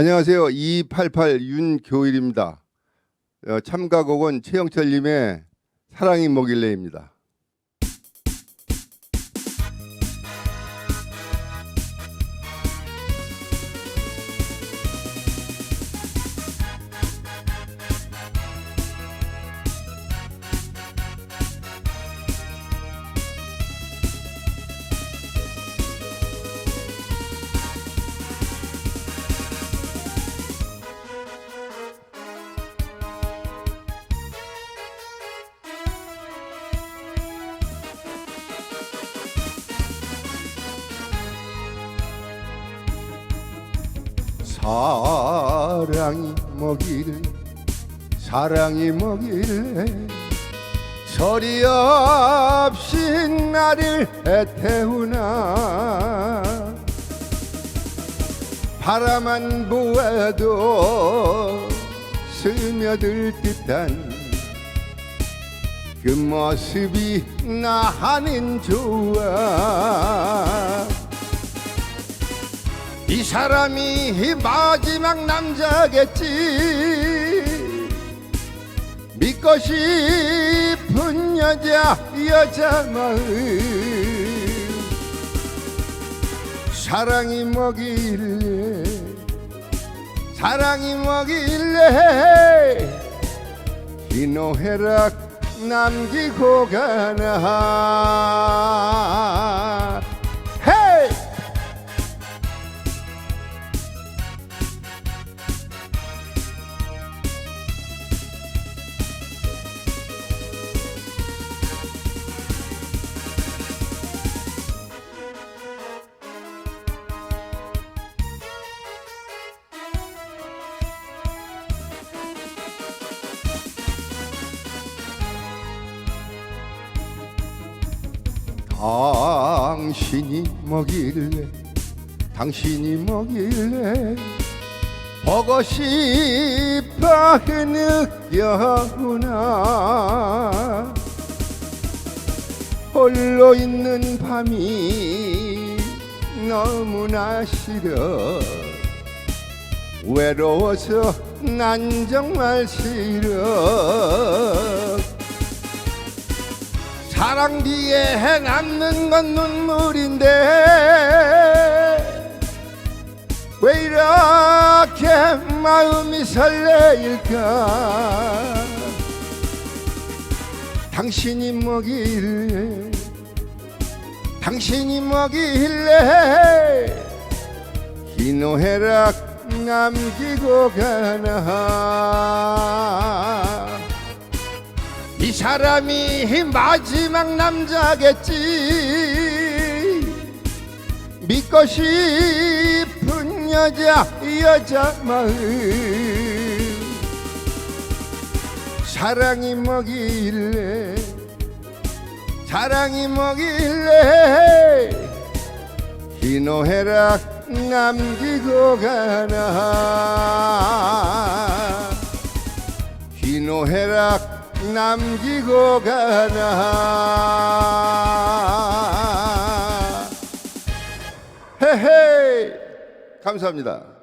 안녕하세요. 288 윤교일입니다. 어, 참가곡은 최영철님의 사랑이 뭐길래입니다. 사랑이 뭐길래 사랑이 뭐길래 소리 없이 나를 애태우나. 바라만 보아도 스며들 듯한 그 모습이 나는 좋아 이 사람이 마지막 남자겠지. 믿고 싶은 여자 여자 마음. 사랑이 뭐길래 사랑이 뭐길래. 희노애락 남기고 가나 당신이 뭐길래. 당신이 뭐길래. 보고 싶어 느껴구나. 홀로 있는 밤이 너무나 싫어. 외로워서 난 정말 싫어 사랑 뒤에 남는 건 눈물인데 왜 이렇게 마음이 설레일까? 당신이 뭐길래 당신이 뭐길래? 희노애락 남기고 가나 이 사람이 마지막 남자겠지. 믿고 싶은 여자 여자 마음. 사랑이 뭐길래? 사랑이 뭐길래? 희노애락 남기고 가나 남기고 가나 헤헤 감사합니다.